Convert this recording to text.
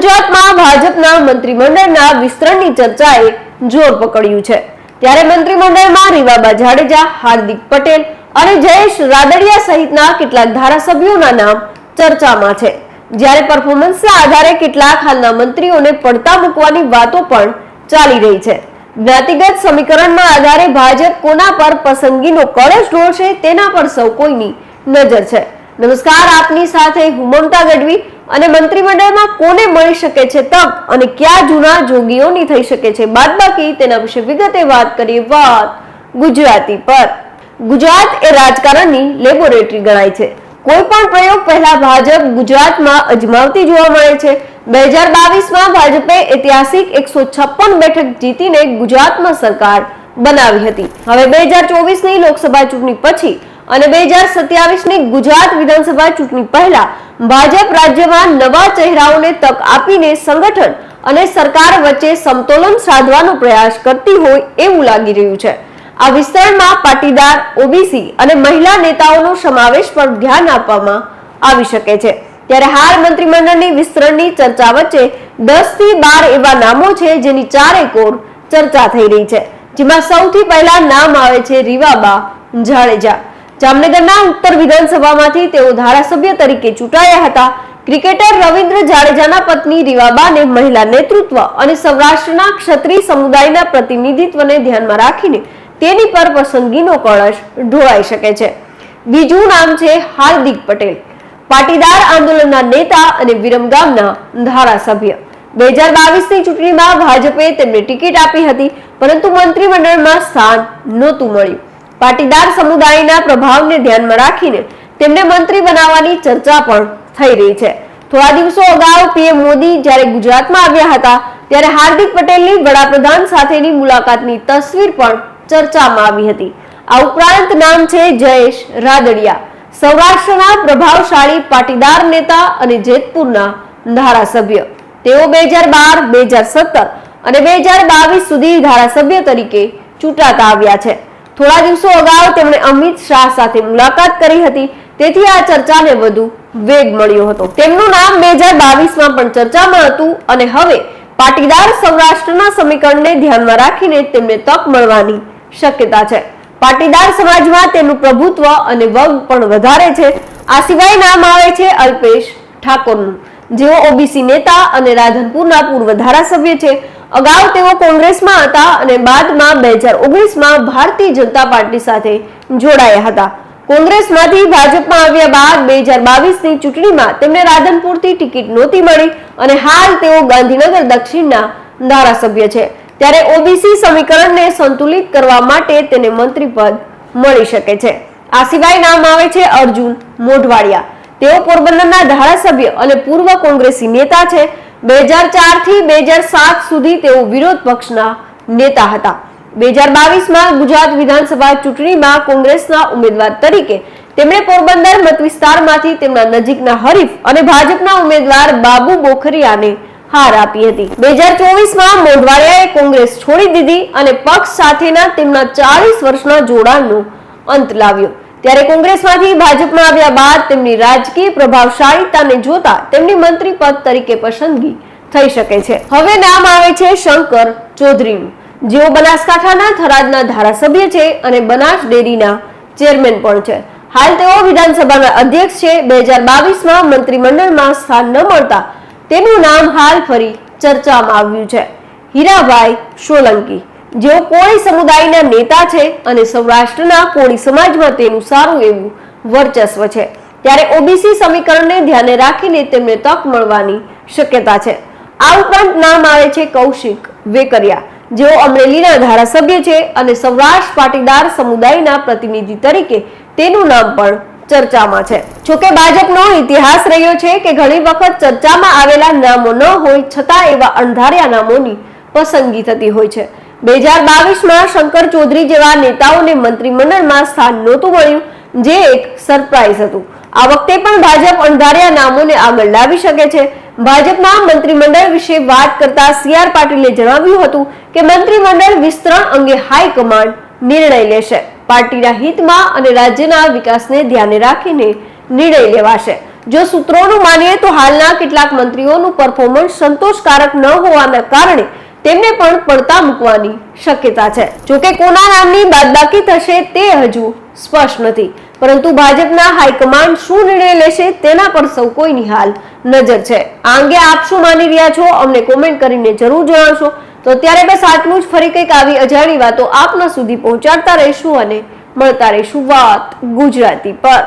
ગુજરાતમાં ભાજપના મંત્રીમંડળના વિસ્તરણની ચર્ચાએ જોર પકડ્યું છે. ત્યારે મંત્રીમંડળમાં રીવાબા જાડેજા, હાર્દિક પટેલ અને જયેશ રાદડિયા સહિતના કેટલાક ધારાસભ્યોના નામ ચર્ચામાં છે. જ્યારે પરફોર્મન્સના આધારે કેટલાક હાલના મંત્રીઓને પડતા મૂકવાની વાતો પણ ચાલી રહી છે. જ્ઞાતિગત સમીકરણના આધારે ભાજપ કોના પર પસંદગીનો કળશ ઢોળશે તેના પર સૌ કોઈની નજર છે. નમસ્કાર, આપની સાથે હું મમતા ગઢવી. અને મંત્રીમંડળમાં કોને મળી શકે છે તક અને કયા જૂના જોગીઓની થઈ શકે છે બાદબાકી તેના વિશે વિગતે વાત કરીએ વાત ગુજરાતી પર. ગુજરાત એ રાજકારણની લેબોરેટરી ગણાય છે. કોઈ પણ પ્રયોગ પહેલા ભાજપ ગુજરાતમાં અજમાવતી જોવા મળે છે. બે હજાર બાવીસમાં ભાજપે ઐતિહાસિક એકસો છપ્પન બેઠક જીતીને ગુજરાતમાં સરકાર બનાવી હતી. હવે બે હજાર ચોવીસની લોકસભા ચૂંટણી પછી અને બે હજાર સત્યાવીસની ગુજરાત વિધાનસભા ચૂંટણી પહેલા ભાજપ રાજ્યમાં નવા ચહેરાઓને તક આપીને સંગઠન અને સરકાર વચ્ચે સમતોલન સાધવાનો પ્રયાસ કરતી હોય એવું લાગી રહ્યું છે. આ વિસ્તરણમાં પાટીદાર, ઓબીસી અને મહિલા નેતાઓનો સમાવેશ પર ધ્યાન આપવામાં આવી શકે છે. ત્યારે હાલ મંત્રીમંડળની વિસ્તરણની ચર્ચા વચ્ચે દસથી બાર એવા નામો છે જેની ચારે કોર ચર્ચા થઈ રહી છે. જેમાં સૌથી પહેલા નામ આવે છે રીવાબા જાડેજા. જામનગરના ઉત્તર વિધાનસભામાંથી તેઓ ધારાસભ્ય તરીકે ચૂંટાયા હતા. ક્રિકેટર રવિન્દ્ર જાડેજાના પત્ની રીવાબાને મહિલા નેતૃત્વ અને સૌરાષ્ટ્રના ક્ષત્રિય સમુદાયના પ્રતિનિધિત્વને ધ્યાનમાં રાખીને તેની પર પસંદગીનો કળશ ઢોળાઈ શકે છે. બીજું નામ છે હાર્દિક પટેલ. પાટીદાર આંદોલનના નેતા અને વિરમગામના ધારાસભ્ય. બે હજાર બાવીસની ચૂંટણીમાં ભાજપે તેમને ટિકિટ આપી હતી, પરંતુ મંત્રીમંડળમાં સ્થાન નહોતું મળ્યું. પાટીદાર સમુદાયના પ્રભાવને ધ્યાનમાં રાખીને તેમને મંત્રી બનાવવાની ચર્ચા પણ થઈ રહી છે. થોડા દિવસો અગાઉ પીએમ મોદી જ્યારે ગુજરાતમાં આવ્યા હતા, ત્યારે હાર્દિક પટેલની વડાપ્રધાન સાથેની મુલાકાતની તસવીર પણ ચર્ચામાં આવી હતી. આ ઉપરાંત નામ છે જયેશ રાદડિયા. સૌરાષ્ટ્રના પ્રભાવશાળી પાટીદાર નેતા અને જેતપુરના ધારાસભ્ય. તેઓ બે હજાર બાર, બે હજાર સત્તર અને બે હજાર બાવીસ સુધી ધારાસભ્ય તરીકે ચૂંટાતા આવ્યા છે. થોડા દિવસો અગાઉ તેમણે અમિત શાહ સાથે મુલાકાત કરી હતી. તેથી આ ચર્ચાને વધુ વેગ મળ્યો હતો. તેમનું નામ બે હજાર બાવીસમાં પણ ચર્ચામાં હતું અને હવે પાટીદાર સૌરાષ્ટ્રના સમીકરણને ધ્યાનમાં રાખીને તેમને તક મળવાની શક્યતા છે. પાટીદાર સમાજમાં તેનું પ્રભુત્વ અને વગ પણ વધારે છે. આ સિવાય નામ આવે છે અલ્પેશ ઠાકોરનું. જેઓ ઓબીસી નેતા અને રાધનપુરના પૂર્વ ધારાસભ્ય છે. અગાઉ તેઓ કોંગ્રેસમાં હતા અને બાદમાં બે હજાર ઓગણીસમાં ભારતીય જનતા પાર્ટી સાથે જોડાયા હતા. કોંગ્રેસમાંથી ભાજપમાં આવ્યા બાદ બે હજાર બાવીસની ચૂંટણીમાં તેમને રાધનપુરથી ટિકિટ નહોતી મળી અને હાલ તેઓ ગાંધીનગર દક્ષિણના ધારાસભ્ય છે. ત્યારે ઓબીસી સમીકરણને સંતુલિત કરવા માટે તેને મંત્રી પદ મળી શકે છે. આ સિવાય નામ આવે છે અર્જુન મોઢવાડિયા. તેઓ પોરબંદરના ધારાસભ્ય અને પૂર્વ કોંગ્રેસી નેતા છે. બે હજાર ચારથી બે હજાર સાત સુધી તેઓ વિરોધ પક્ષના નેતા હતા. બે હજાર બાવીસમાં ગુજરાત વિધાનસભા ચૂંટણીમાં કોંગ્રેસના ઉમેદવાર તરીકે તેમણે પોરબંદર મત વિસ્તારમાંથી તેમના નજીકના હરીફ અને ભાજપના ઉમેદવાર બાબુ બોખરિયાને હાર આપી હતી. બે હજાર ચોવીસમાં મોઢવાડિયાએ કોંગ્રેસ છોડી દીધી અને પક્ષ સાથેના તેમના ચાલીસ વર્ષના જોડાણનો અંત લાવ્યો. ત્યારે કોંગ્રેસમાંથી ભાજપમાં આવ્યા બાદ તેમની રાજકીય પ્રભાવશાળીતાને જોતા તેમની મંત્રી પદ તરીકે પસંદગી થઈ શકે છે. હવે નામ આવે છે શંકર ચૌધરીનું. જેઓ બનાસકાંઠાના થરાદના ધારાસભ્ય છે અને બનાસ ડેરીના ચેરમેન પણ છે. હાલ તેઓ વિધાનસભાના અધ્યક્ષ છે. બે હજાર બાવીસમાં મંત્રીમંડળમાં સ્થાન ન મળતા તેનું નામ હાલ ફરી ચર્ચામાં આવ્યું છે. હીરાભાઈ સોલંકી. જેઓ કોળી સમુદાયના નેતા છે અને સૌરાષ્ટ્રના કોળી સમાજમાં તેનું સારું એવું વર્ચસ્વ છે. ત્યારે ઓબીસી સમીકરણને ધ્યાને રાખીને તેમને તક મળવાની શક્યતા છે. આ ઉપરાંત નામ આવે છે કૌશિક વેકરિયા. જેઓ અમરેલીના ધારાસભ્ય છે અને સૌરાષ્ટ્ર પાટીદાર સમુદાયના પ્રતિનિધિ તરીકે તેનું નામ પણ ચર્ચામાં છે. જોકે ભાજપનો ઇતિહાસ રહ્યો છે કે ઘણી વખત ચર્ચામાં આવેલા નામો ન હોય છતાં એવા અણધાર્યા નામોની પસંદગી થતી હોય છે. બે હજાર બાવીસમાં શંકર ચૌધરી જેવા નેતાઓને મંત્રીમંડળમાં સ્થાન નહોતું મળ્યું, જે એક સરપ્રાઇઝ હતું. આ વખતે પણ ભાજપ અણધાર્યા નામોને આગળ લાવી શકે છે. ભાજપના મંત્રીમંડળ વિશે વાત કરતા સી આર પાટીલે જણાવ્યું હતું કે મંત્રીમંડળ વિસ્તરણ અંગે હાઈકમાન્ડ નિર્ણય લેશે. પાર્ટીના હિતમાં અને રાજ્યના વિકાસને ધ્યાને રાખીને નિર્ણય લેવાશે. જો સૂત્રોનું માનીએ તો હાલના કેટલાક મંત્રીઓનું પરફોર્મન્સ સંતોષકારક ન હોવાના કારણે તેમને પણ પડતા મૂકવાની શક્યતા છે. જોકે કોના નામની બાદબાકી થશે તે હજુ સ્પષ્ટ નથી. પરંતુ ભાજપના હાઈકમાન્ડ શું નિર્ણય લેશે તેના પર સૌ કોઈની હાલ નજર છે. આ અંગે આપ શું માની રહ્યા છો અમને કોમેન્ટ કરીને જરૂર જણાવશો. તો ત્યારે બસ આટલું જ. ફરી કંઈક આવી અજાણી વાતો આપના સુધી પહોંચાડતા રહીશું અને મળતા રહીશું વાત ગુજરાતી પર.